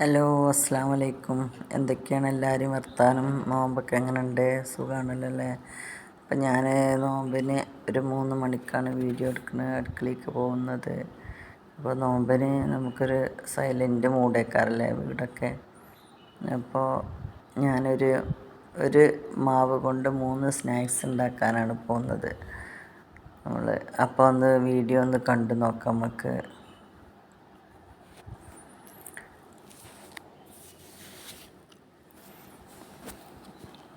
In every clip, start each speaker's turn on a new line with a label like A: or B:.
A: Hello അസ്സാം വലൈക്കും എന്തൊക്കെയാണ് എല്ലാവരും വർത്താനം? നോമ്പൊക്കെ എങ്ങനെയുണ്ട്? സുഖമാണല്ലോ അല്ലേ അപ്പം ഞാൻ നോമ്പിന് ഒരു മൂന്ന് മണിക്കാണ് വീഡിയോ എടുക്കുന്നത് അടുക്കളയ്ക്ക് പോകുന്നത്. അപ്പോൾ നോമ്പിന് നമുക്കൊരു സൈലന്റ് മൂടേക്കാറല്ലേ വീടൊക്കെ? അപ്പോൾ ഞാനൊരു ഒരു മാവ് കൊണ്ട് മൂന്ന് സ്നാക്സ് ഉണ്ടാക്കാനാണ് പോകുന്നത്. നമ്മൾ അപ്പോൾ ഒന്ന് വീഡിയോ ഒന്ന് കണ്ടു നോക്കാം നമുക്ക്.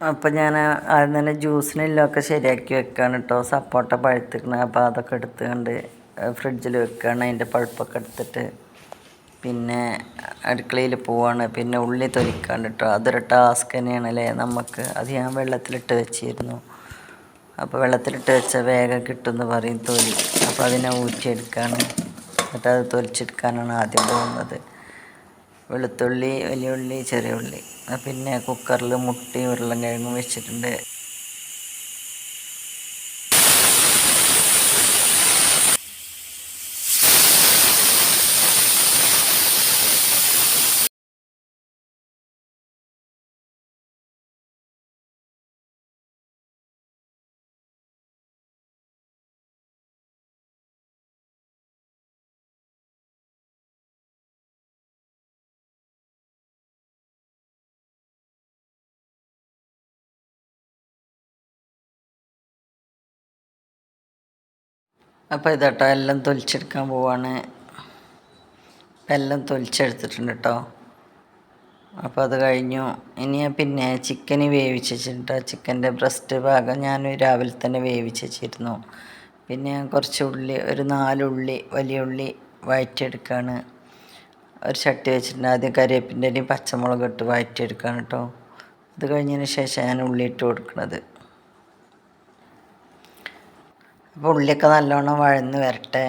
A: അപ്പോൾ ഞാൻ ആദ്യം തന്നെ ജ്യൂസിനെല്ലൊക്കെ ശരിയാക്കി വെക്കുകയാണ് കേട്ടോ സപ്പോട്ട പഴുത്തിക്കണ അപ്പോൾ അതൊക്കെ എടുത്തുകൊണ്ട് ഫ്രിഡ്ജിൽ വെക്കുകയാണ് അതിന്റെ പഴുപ്പൊക്കെ എടുത്തിട്ട് പിന്നെ അടുക്കളയിൽ പോവാണ്. പിന്നെ ഉള്ളി തൊലിക്കാണ്ട് കേട്ടോ അതൊരു ടാസ്ക് തന്നെയാണ് അല്ലേ നമുക്ക് അത് ഞാൻ വെള്ളത്തിലിട്ട് വെച്ചിരുന്നു. അപ്പോൾ വെള്ളത്തിലിട്ട് വെച്ചാൽ വേഗം കിട്ടുമെന്ന് പറയും തൊലി. അപ്പോൾ അതിനെ ഊറ്റിയെടുക്കുകയാണ് എന്നിട്ട് അത് തൊലിച്ചെടുക്കാനാണ് ആദ്യം പോകുന്നത്. വെളുത്തുള്ളി വലിയ ഉള്ളി ചെറിയ ഉള്ളി പിന്നെ കുക്കറിൽ മുട്ടയും ഉരുളൻകിഴങ്ങും വെച്ചിട്ടുണ്ട്. അപ്പോൾ ഇതട്ടോ എല്ലാം തൊലിച്ചെടുക്കാൻ പോവാണ്. എല്ലാം തൊലിച്ചെടുത്തിട്ടുണ്ട് കേട്ടോ അപ്പോൾ അത് കഴിഞ്ഞു. ഇനി പിന്നെ ചിക്കന് വേവിച്ച് വെച്ചിട്ടുണ്ട് ചിക്കന്റെ ബ്രസ്റ്റ് ഭാഗം ഞാൻ രാവിലെ തന്നെ വേവിച്ച് വെച്ചിരുന്നു പിന്നെ ഞാൻ കുറച്ച് ഉള്ളി ഒരു നാലുള്ളി വലിയ ഉള്ളി വഴറ്റിയെടുക്കുകയാണ് ഒരു ചട്ടി വെച്ചിട്ടുണ്ട്. ആദ്യം കരിവേപ്പിന്റെ ഇലയും പച്ചമുളക് ഇട്ട് വഴറ്റിയെടുക്കുകയാണ് കേട്ടോ അത് കഴിഞ്ഞതിന് ശേഷം ഞാൻ ഉള്ളി ഇട്ട് കൊടുക്കുന്നത് അപ്പോൾ ഉള്ളിയൊക്കെ നല്ലോണം വഴന്ന് വരട്ടെ.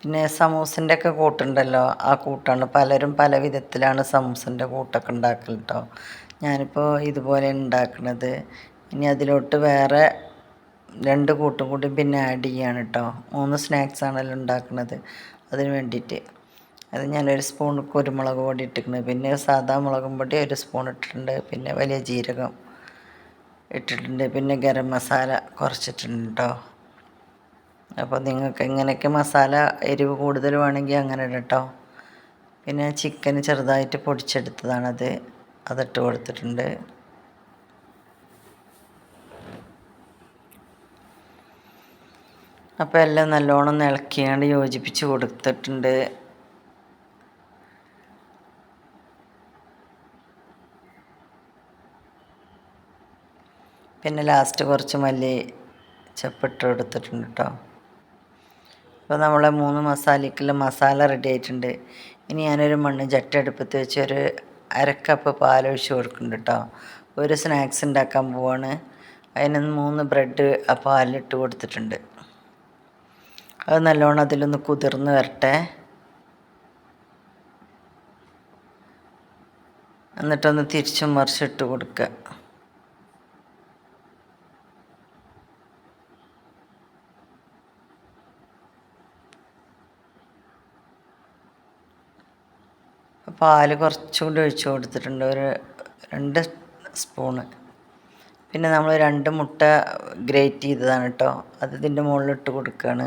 A: പിന്നെ സമൂസിന്റെ ഒക്കെ കൂട്ടുണ്ടല്ലോ ആ കൂട്ടാണ്. പലരും പല വിധത്തിലാണ് സമൂസിന്റെ കൂട്ടൊക്കെ ഉണ്ടാക്കൽ കേട്ടോ ഞാനിപ്പോൾ ഇതുപോലെ ഉണ്ടാക്കുന്നത് ഇനി അതിലോട്ട് വേറെ രണ്ട് കൂട്ടും കൂടി പിന്നെ ആഡ് ചെയ്യാണ് കേട്ടോ മൂന്ന് സ്നാക്സ് ആണല്ലോ ഉണ്ടാക്കുന്നത് അതിന് വേണ്ടിയിട്ട്. അത് ഞാനൊരു സ്പൂൺ കുരുമുളക് പൊടി ഇട്ടിട്ടുണ്ട് പിന്നെ സാധാ മുളകും പൊടി ഒരു സ്പൂൺ ഇട്ടിട്ടുണ്ട്. പിന്നെ വലിയ ജീരകം ഇട്ടിട്ടുണ്ട്. പിന്നെ ഗരം മസാല കുറച്ചിട്ടുണ്ട് കേട്ടോ അപ്പോൾ നിങ്ങൾക്ക് എങ്ങനെയൊക്കെ മസാല എരിവ് കൂടുതൽ വേണമെങ്കിൽ അങ്ങനെ ഇടട്ടോ പിന്നെ ചിക്കൻ ചെറുതായിട്ട് പൊടിച്ചെടുത്തതാണത്. അതിട്ട് കൊടുത്തിട്ടുണ്ട്. അപ്പോൾ എല്ലാം നല്ലോണം ഇളക്കിയാണ്ട് യോജിപ്പിച്ച് കൊടുത്തിട്ടുണ്ട്. പിന്നെ ലാസ്റ്റ് കുറച്ച് മല്ലി ചപ്പിട്ട് കൊടുത്തിട്ടുണ്ട് കേട്ടോ അപ്പോൾ നമ്മളെ മൂന്ന് മസാലയ്ക്കുള്ള മസാല റെഡി ആയിട്ടുണ്ട്. ഇനി ഞാനൊരു മണ്ണ് ചട്ടി അടുപ്പത്ത് വെച്ച് ഒരു അരക്കപ്പ് പാലൊഴിച്ച് കൊടുക്കുന്നുണ്ട് കേട്ടോ ഒരു സ്നാക്സ് ഉണ്ടാക്കാൻ പോവാണ്. അതിന് മൂന്ന് ബ്രെഡ് ആ പാലിലിട്ട് കൊടുത്തിട്ടുണ്ട്. അത് നല്ലോണം അതിലൊന്ന് കുതിർന്ന് വരട്ടെ. എന്നിട്ടൊന്ന് തിരിച്ചും മറിച്ചിട്ട് കൊടുക്കുക. പാൽ കുറച്ചുകൂടി ഒഴിച്ചു കൊടുത്തിട്ടുണ്ട്. ഒരു രണ്ട് സ്പൂണ്. പിന്നെ നമ്മൾ രണ്ട് മുട്ട ഗ്രേറ്റ് ചെയ്തതാണ് കേട്ടോ അത് ഇതിന്റെ മുകളിലിട്ട് കൊടുക്കുകയാണ്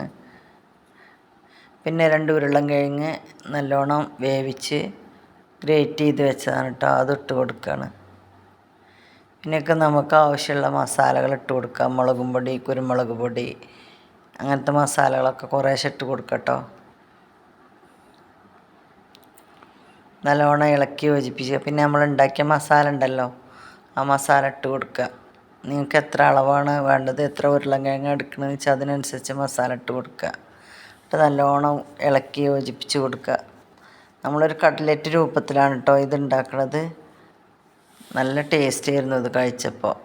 A: പിന്നെ രണ്ട് ഉരുളൻ കിഴങ്ങ് നല്ലോണം വേവിച്ച് ഗ്രേറ്റ് ചെയ്ത് വെച്ചതാണ് കേട്ടോ അതിട്ട് കൊടുക്കുകയാണ് പിന്നെയൊക്കെ നമുക്ക് ആവശ്യമുള്ള മസാലകൾ ഇട്ട് കൊടുക്കാം. മുളകും പൊടി കുരുമുളക് പൊടി അങ്ങനത്തെ മസാലകളൊക്കെ കുറേശ്ശെ ഇട്ട് കൊടുക്കാം കേട്ടോ നല്ലോണം ഇളക്കി യോജിപ്പിച്ച്. പിന്നെ നമ്മൾ ഉണ്ടാക്കിയ മസാല ഉണ്ടല്ലോ ആ മസാല ഇട്ട് കൊടുക്കുക. നിങ്ങൾക്ക് എത്ര അളവാണ് വേണ്ടത് എത്ര ഉരുളങ്കിഴങ്ങ എടുക്കണമെന്ന് വെച്ചാൽ അതിനനുസരിച്ച് മസാല ഇട്ട് കൊടുക്കുക. എന്നിട്ട് നല്ലോണം ഇളക്കി യോജിപ്പിച്ച് കൊടുക്കുക. നമ്മളൊരു കട്ട്ലറ്റ് രൂപത്തിലാണ് കേട്ടോ ഇത് ഉണ്ടാക്കണത്. നല്ല ടേസ്റ്റ് ആയിരുന്നു ഇത് കഴിച്ചപ്പോൾ.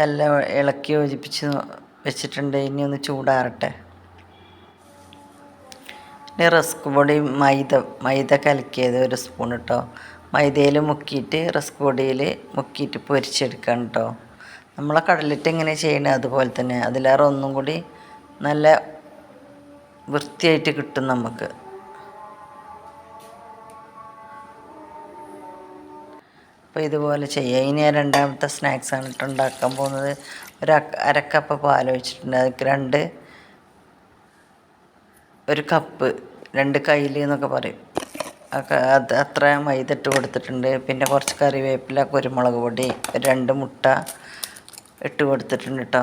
A: എല്ലാം ഇളക്കി യോജിപ്പിച്ച് വെച്ചിട്ടുണ്ട്. ഇനി ഒന്ന് ചൂടാറട്ടെ. പിന്നെ റസ്ക് പൊടി മൈദ മൈദ കലക്കിയത് ഒരു സ്പൂൺ കേട്ടോ മൈദയിൽ മുക്കിയിട്ട് റസ്ക് പൊടിയിൽ മുക്കിയിട്ട് പൊരിച്ചെടുക്കണം കേട്ടോ നമ്മളെ കടലിട്ട് എങ്ങനെ ചെയ്യണേ? അതുപോലെ തന്നെ. അതിലേറെ ഒന്നും കൂടി നല്ല വൃത്തിയായിട്ട് കിട്ടും നമുക്ക്. അപ്പോൾ ഇതുപോലെ ചെയ്യുക ഇനി രണ്ടാമത്തെ സ്നാക്സാണ് ഇട്ട് ഉണ്ടാക്കാൻ പോകുന്നത്. ഒരു അരക്കപ്പ് പാൽ ഒഴിച്ചിട്ടുണ്ട് അതിൽ രണ്ട് ഒരു കപ്പ് രണ്ട് കയ്യിൽ എന്നൊക്കെ പറയും. അത് അത്ര മൈദ ഇട്ട് കൊടുത്തിട്ടുണ്ട്. പിന്നെ കുറച്ച് കറിവേപ്പില കുരുമുളക് പൊടി രണ്ട് മുട്ട ഇട്ട് കൊടുത്തിട്ടുണ്ട് കേട്ടോ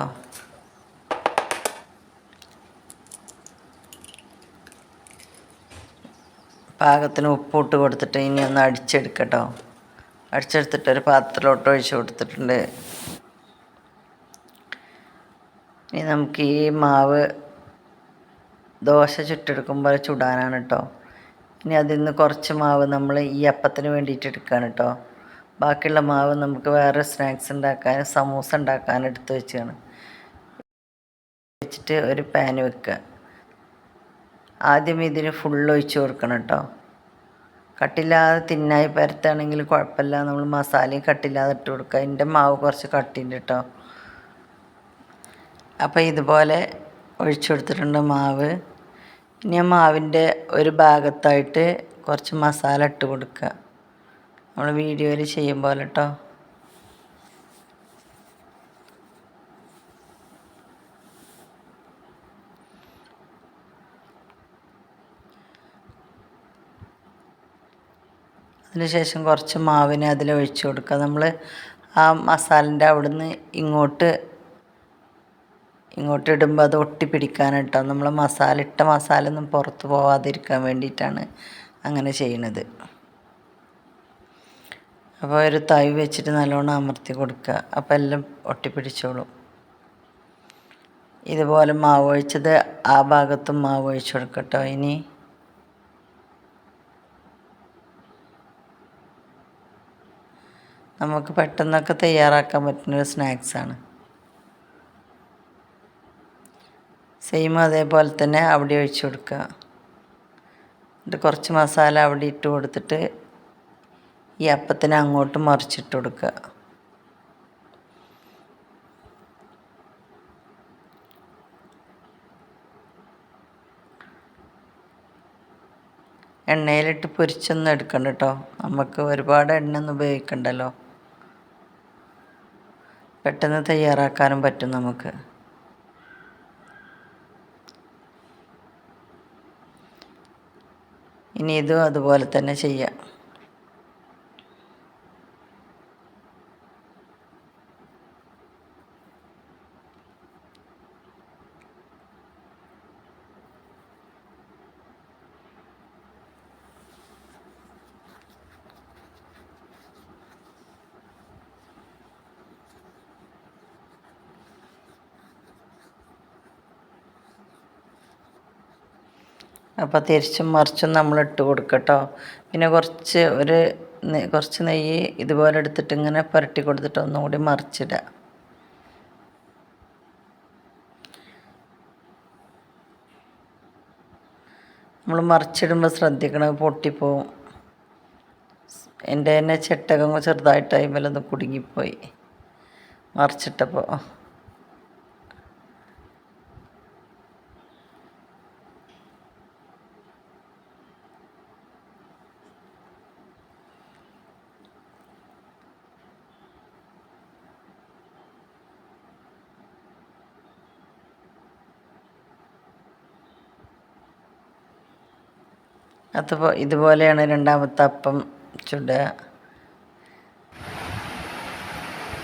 A: പാകത്തിന് ഉപ്പ് ഇട്ട് കൊടുത്തിട്ട് ഇനി ഒന്ന് അടിച്ചെടുക്കട്ടോ. അടിച്ചെടുത്തിട്ട് ഒരു പാത്രത്തിലോട്ട് ഒഴിച്ചു കൊടുത്തിട്ടുണ്ട്. ഇനി നമുക്ക് ഈ മാവ് ദോശ ചുട്ടെടുക്കുമ്പോൾ ചുടാനാണ് കേട്ടോ ഇനി അതിൽ നിന്ന് കുറച്ച് മാവ് നമ്മൾ ഈ അപ്പത്തിന് വേണ്ടിയിട്ട് എടുക്കുകയാണ് കേട്ടോ ബാക്കിയുള്ള മാവ് നമുക്ക് വേറെ സ്നാക്സ് ഉണ്ടാക്കാൻ സമൂസ ഉണ്ടാക്കാൻ എടുത്ത് വെച്ചാണ്. വെച്ചിട്ട് ഒരു പാൻ വെക്കുക. ആദ്യം ഇതിന് ഫുള്ള് ഒഴിച്ച് കൊടുക്കണം കേട്ടോ കട്ടില്ലാതെ തിന്നായി പരത്താണെങ്കിൽ കുഴപ്പമില്ല. നമ്മൾ മസാലയും കട്ടില്ലാതെ ഇട്ട് കൊടുക്കുക. എന്റെ മാവ് കുറച്ച് കട്ടിയുണ്ട് കേട്ടോ. അപ്പോൾ ഇതുപോലെ ഒഴിച്ചു കൊടുത്തിട്ടുണ്ട് മാവ്. ഇനി ആ മാവിന്റെ ഒരു ഭാഗത്തായിട്ട് കുറച്ച് മസാല ഇട്ട് കൊടുക്കുക. നമ്മൾ വീഡിയോയിൽ ചെയ്യും പോലെ കേട്ടോ. അതിനുശേഷം കുറച്ച് മാവിനെ അതിൽ ഒഴിച്ചു കൊടുക്കുക. നമ്മൾ ആ മസാലന്റെ അവിടുന്ന് ഇങ്ങോട്ട് ഇങ്ങോട്ട് ഇടുമ്പോൾ അത് ഒട്ടി കേട്ടോ. നമ്മൾ മസാല ഇട്ട മസാല ഒന്നും പുറത്ത് പോവാതിരിക്കാൻ വേണ്ടിയിട്ടാണ് അങ്ങനെ ചെയ്യണത്. അപ്പോൾ ഒരു തൈ വെച്ചിട്ട് നല്ലോണം അമർത്തി കൊടുക്കുക. അപ്പോൾ എല്ലാം ഒട്ടിപ്പിടിച്ചോളും. ഇതുപോലെ മാവ് ഒഴിച്ചത് ആ ഭാഗത്തും മാവ് ഒഴിച്ചു കൊടുക്കട്ടോ. ഇനി നമുക്ക് പെട്ടെന്നൊക്കെ തയ്യാറാക്കാൻ പറ്റുന്നൊരു സ്നാക്സാണ് സെയിം അതേപോലെ തന്നെ അവിടെ ഒഴിച്ചു കൊടുക്കുക. എന്നിട്ട് കുറച്ച് മസാല അവിടെ ഇട്ട് കൊടുത്തിട്ട് ഈ അപ്പത്തിനെ അങ്ങോട്ട് മറിച്ചിട്ട് കൊടുക്കുക. എണ്ണയിലിട്ട് പൊരിച്ചൊന്നും എടുക്കണ്ട കേട്ടോ നമുക്ക് ഒരുപാട് എണ്ണ ഒന്നും ഉപയോഗിക്കണ്ടല്ലോ. പെട്ടെന്ന് തയ്യാറാക്കാനും പറ്റും നമുക്ക്. ഇനി ഇതും അതുപോലെ തന്നെ ചെയ്യാം. അപ്പോൾ തിരിച്ചും മറിച്ചും നമ്മൾ ഇട്ട് കൊടുക്കട്ടോ. പിന്നെ കുറച്ച് ഒരു കുറച്ച് നെയ്യ് ഇതുപോലെ എടുത്തിട്ട് ഇങ്ങനെ പുരട്ടി കൊടുത്തിട്ട് ഒന്നുകൂടി മറിച്ചിടുക നമ്മൾ മറിച്ചിടുമ്പോൾ ശ്രദ്ധിക്കണം പൊട്ടിപ്പോവും. എന്റെ തന്നെ ചെട്ടകം ചെറുതായിട്ട് അതിമേലൊന്ന് കുടുങ്ങിപ്പോയി. മറിച്ചിട്ടപ്പോൾ അതുപോ ഇതുപോലെയാണ് രണ്ടാമത്തെ അപ്പം ചുടുക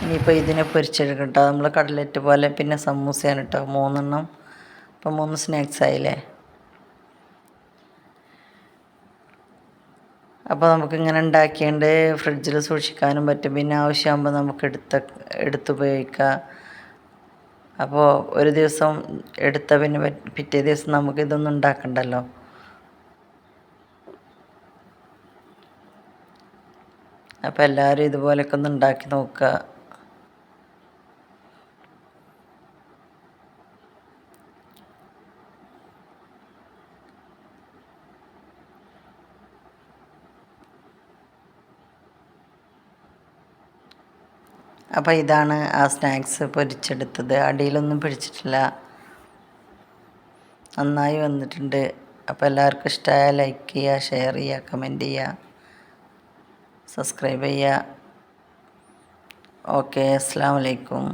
A: ഇനിയിപ്പോൾ ഇതിനെ പൊരിച്ചെടുക്കണം കേട്ടോ നമ്മൾ കടലറ്റ് പോലെ പിന്നെ സമൂസയാണ് കേട്ടോ മൂന്നെണ്ണം. ഇപ്പം മൂന്ന് സ്നാക്സ് ആയില്ലേ? അപ്പോൾ നമുക്കിങ്ങനെ ഉണ്ടാക്കിയാണ്ട്. ഫ്രിഡ്ജിൽ സൂക്ഷിക്കാനും പറ്റും. പിന്നെ ആവശ്യമാകുമ്പോൾ നമുക്ക് എടുത്ത എടുത്തുപയോഗിക്കാം അപ്പോൾ ഒരു ദിവസം എടുത്ത പിന്നെ പിറ്റേ ദിവസം നമുക്ക് ഇതൊന്നും ഉണ്ടാക്കണ്ടല്ലോ. അപ്പോൾ എല്ലാവരും ഇതുപോലെയൊക്കെ ഒന്ന് ഉണ്ടാക്കി നോക്കുക. അപ്പോൾ ഇതാണ് ആ സ്നാക്സ് പൊരിച്ചെടുത്തത്. അടിയിലൊന്നും പിടിച്ചിട്ടില്ല. നന്നായി വന്നിട്ടുണ്ട്. അപ്പോൾ എല്ലാവർക്കും ഇഷ്ടമായ ലൈക്ക് ചെയ്യുക ഷെയർ ചെയ്യുക കമന്റ് ചെയ്യുക. സബ്സ്ക്രൈബ് ചെയ്യുക. ഓക്കെ അസ്സാം വലൈക്കും